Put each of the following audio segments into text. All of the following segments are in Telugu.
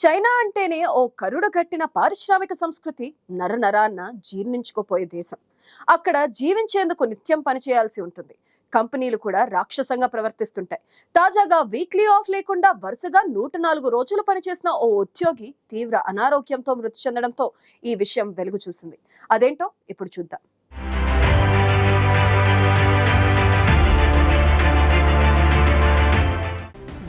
చైనా అంటేనే ఓ కరుడుగట్టిన పారిశ్రామిక సంస్కృతి నరనరాన్న జీర్ణించుకోపోయే దేశం. అక్కడ జీవించేందుకు నిత్యం పనిచేయాల్సి ఉంటుంది. కంపెనీలు కూడా రాక్షసంగా ప్రవర్తిస్తుంటాయి. తాజాగా వీక్లీ ఆఫ్ లేకుండా వరుసగా నూట నాలుగు రోజులు పనిచేసిన ఓ ఉద్యోగి తీవ్ర అనారోగ్యంతో మృతి చెందడంతో ఈ విషయం వెలుగు చూసింది. అదేంటో ఇప్పుడు చూద్దాం.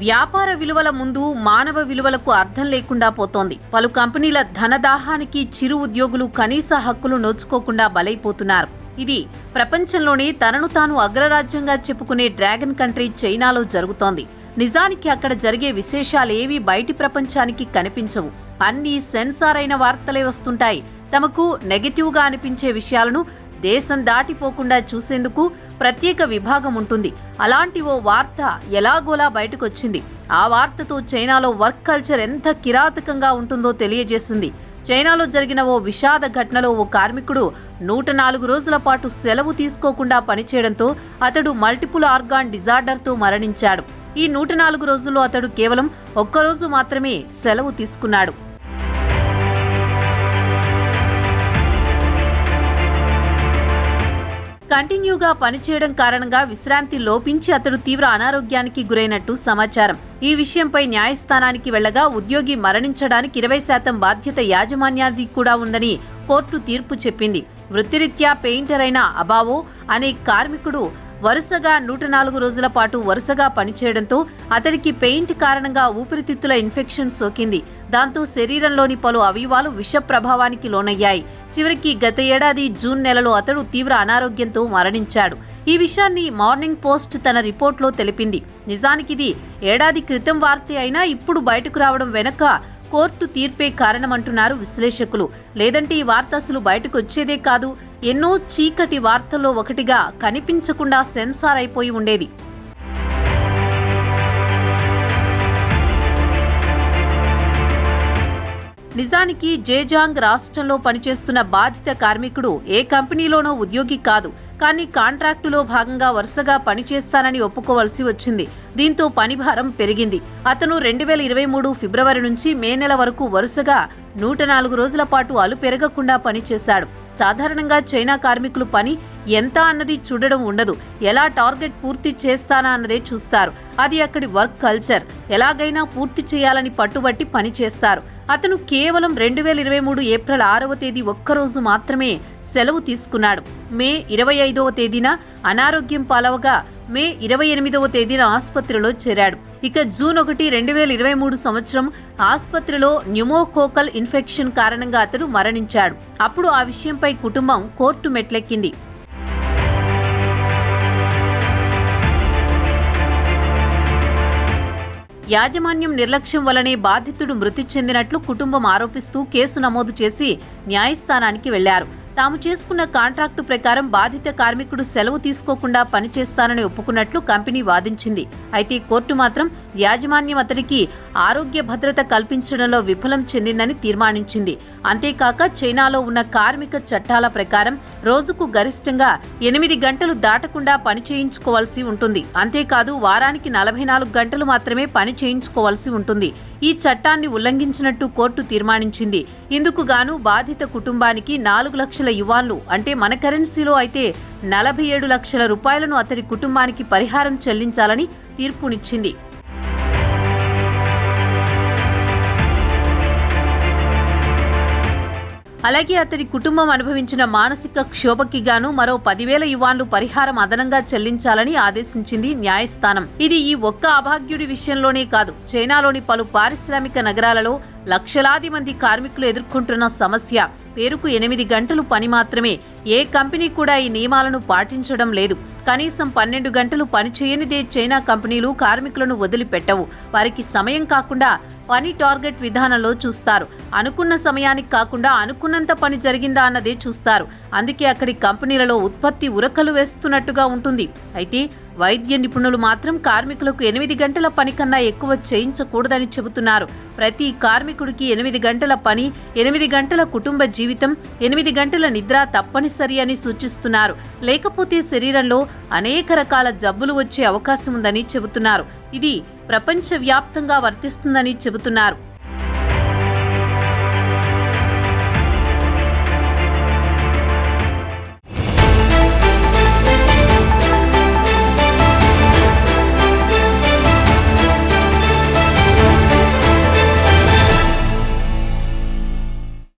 వ్యాపార విలువల ముందు మానవ విలువలకు అర్థం లేకుండా పోతోంది. పలు కంపెనీల ధనదాహానికి చిరు ఉద్యోగులు కనీస హక్కులు నోచుకోకుండా బలైపోతున్నారు. ఇది ప్రపంచంలోనే తనను తాను అగ్రరాజ్యంగా చెప్పుకునే డ్రాగన్ కంట్రీ చైనాలో జరుగుతోంది. నిజానికి అక్కడ జరిగే విశేషాలేవీ బయటి ప్రపంచానికి కనిపించవు. అన్ని సెన్సార్ అయిన వార్తలే వస్తుంటాయి. తమకు నెగటివ్గా అనిపించే విషయాలను దేశం దాటిపోకుండా చూసేందుకు ప్రత్యేక విభాగం ఉంటుంది. అలాంటి ఓ వార్త ఎలాగోలా బయటకొచ్చింది. ఆ వార్తతో చైనాలో వర్క్ కల్చర్ ఎంత కిరాతకంగా ఉంటుందో తెలియజేసింది. చైనాలో జరిగిన ఓ విషాద ఘటనలో ఓ కార్మికుడు నూట నాలుగు రోజుల పాటు సెలవు తీసుకోకుండా పనిచేయడంతో అతడు మల్టిపుల్ ఆర్గాన్ డిజార్డర్తో మరణించాడు. ఈ నూట నాలుగు రోజుల్లో అతడు కేవలం ఒక్కరోజు మాత్రమే సెలవు తీసుకున్నాడు. కంటిన్యూగా పనిచేయడం కారణంగా విశ్రాంతి లోపించి అతడు తీవ్ర అనారోగ్యానికి గురైనట్టు సమాచారం. ఈ విషయంపై న్యాయస్థానానికి వెళ్ళగా ఉద్యోగి మరణించడానికి ఇరవై శాతం బాధ్యత యాజమాన్యాది కూడా ఉందని కోర్టు తీర్పు చెప్పింది. వృత్తిరీత్యా పెయింటర్ అయిన అబావో అనే కార్మికుడు వరుసగా నూట నాలుగు రోజుల పాటు వరుసగా పనిచేయడంతో అతడికి పెయింట్ కారణంగా ఊపిరితిత్తుల ఇన్ఫెక్షన్ సోకింది. దాంతో శరీరంలోని పలు అవయవాలు విష ప్రభావానికి లోనయ్యాయి. చివరికి గత ఏడాది జూన్ నెలలో అతడు తీవ్ర అనారోగ్యంతో మరణించాడు. ఈ విషయాన్ని మార్నింగ్ పోస్ట్ తన రిపోర్ట్లో తెలిపింది. నిజానికిది ఏడాది క్రితం వార్తే అయినా ఇప్పుడు బయటకు రావడం వెనక కోర్టు తీర్పే కారణమంటున్నారు విశ్లేషకులు. లేదంటే ఈ వార్త అసలు బయటకు వచ్చేదే కాదు. ఎన్నో చీకటి వార్తల్లో ఒకటిగా కనిపించకుండా సెన్సార్ అయిపోయి ఉండేది. నిజానికి జేజాంగ్ రాష్ట్రంలో పనిచేస్తున్న బాధిత కార్మికుడు ఏ కంపెనీలోనో ఉద్యోగి కాదు కానీ కాంట్రాక్టులో భాగంగా వరుసగా పనిచేస్తానని ఒప్పుకోవలసి వచ్చింది. దీంతో పనిభారం పెరిగింది. అతను రెండు వేల ఇరవై మూడు ఫిబ్రవరి నుంచి మే నెల వరకు వరుసగా నూట నాలుగు రోజుల పాటు అలు పెరగకుండా పనిచేశాడు. సాధారణంగా చైనా కార్మికులు పని ఎంత అన్నది చూడడం ఉండదు. ఎలా టార్గెట్ పూర్తి చేస్తానా అన్నదే చూస్తారు. అది అక్కడి వర్క్ కల్చర్. ఎలాగైనా పూర్తి చేయాలని పట్టుబట్టి పని చేస్తారు. అతను కేవలం రెండు వేల ఇరవై మూడు ఏప్రిల్ ఆరవ తేదీ ఒక్కరోజు మాత్రమే సెలవు తీసుకున్నాడు. మే ఇరవై ఐదవ తేదీన అనారోగ్యం పాలవగా మే ఇరవై ఎనిమిదవ తేదీన ఆసుపత్రిలో చేరాడు. ఇక జూన్ ఒకటి రెండు వేల ఇరవై మూడు సంవత్సరం ఆసుపత్రిలో న్యూమోకోకల్ ఇన్ఫెక్షన్ కారణంగా అతడు మరణించాడు. అప్పుడు ఆ విషయంపై కుటుంబం కోర్టు మెట్లెక్కింది. యాజమాన్యం నిర్లక్ష్యం వల్లనే బాధితుడు మృతి చెందినట్లు కుటుంబం ఆరోపిస్తూ కేసు నమోదు చేసి న్యాయస్థానానికి వెళ్ళారు. తాము చేసుకున్న కాంట్రాక్టు ప్రకారం బాధిత కార్మికుడు సెలవు తీసుకోకుండా పనిచేస్తానని ఒప్పుకున్నట్లు కంపెనీ వాదించింది. అయితే కోర్టు మాత్రం యాజమాన్యం అతడికి ఆరోగ్య భద్రత కల్పించడంలో విఫలం చెందిందని తీర్మానించింది. అంతేకాక చైనాలో ఉన్న కార్మిక చట్టాల ప్రకారం రోజుకు గరిష్టంగా ఎనిమిది గంటలు దాటకుండా పని చేయించుకోవాల్సి ఉంటుంది. అంతేకాదు వారానికి నలభై నాలుగు గంటలు మాత్రమే పని చేయించుకోవాల్సి ఉంటుంది. ఈ చట్టాన్ని ఉల్లంఘించినట్టు కోర్టు తీర్మానించింది. ఇందుకు గాను బాధిత కుటుంబానికి నాలుగు లక్షల యువాన్లు అంటే మన కరెన్సీలో అయితే నలభై ఏడు లక్షల రూపాయలను అతడి కుటుంబానికి పరిహారం చెల్లించాలని తీర్పునిచ్చింది. అలాగే అతడి కుటుంబం అనుభవించిన మానసిక క్షోభకి గాను మరో పదివేల యువాన్లు పరిహారం అదనంగా చెల్లించాలని ఆదేశించింది న్యాయస్థానం. ఇది ఈ ఒక్క అభాగ్యుడి విషయంలోనే కాదు చైనాలోని పలు పారిశ్రామిక నగరాలలో లక్షలాది మంది కార్మికులు ఎదుర్కొంటున్న సమస్య. పేరుకు ఎనిమిది గంటలు పని మాత్రమే ఏ కంపెనీ కూడా ఈ నియమాలను పాటించడం లేదు. కనీసం పన్నెండు గంటలు పని చేయనిదే చైనా కంపెనీలు కార్మికులను వదిలిపెట్టవు. వారికి సమయం కాకుండా పని టార్గెట్ విధానంలో చూస్తారు. అనుకున్న సమయానికి కాకుండా అనుకున్నంత పని జరిగిందా అన్నదే చూస్తారు. అందుకే అక్కడి కంపెనీలలో ఉత్పత్తి ఉరకలు వేస్తున్నట్టుగా ఉంటుంది. అయితే వైద్య నిపుణులు మాత్రం కార్మికులకు ఎనిమిది గంటల పని కన్నా ఎక్కువ చేయించకూడదని చెబుతున్నారు. ప్రతి కార్మికుడికి ఎనిమిది గంటల పని ఎనిమిది గంటల కుటుంబ జీవితం ఎనిమిది గంటల నిద్ర తప్పని తప్పనిసరి అని సూచిస్తున్నారు. లేకపోతే శరీరంలో అనేక రకాల జబ్బులు వచ్చే అవకాశం ఉందని చెబుతున్నారు. ఇది ప్రపంచవ్యాప్తంగా వర్తిస్తుందని చెబుతున్నారు.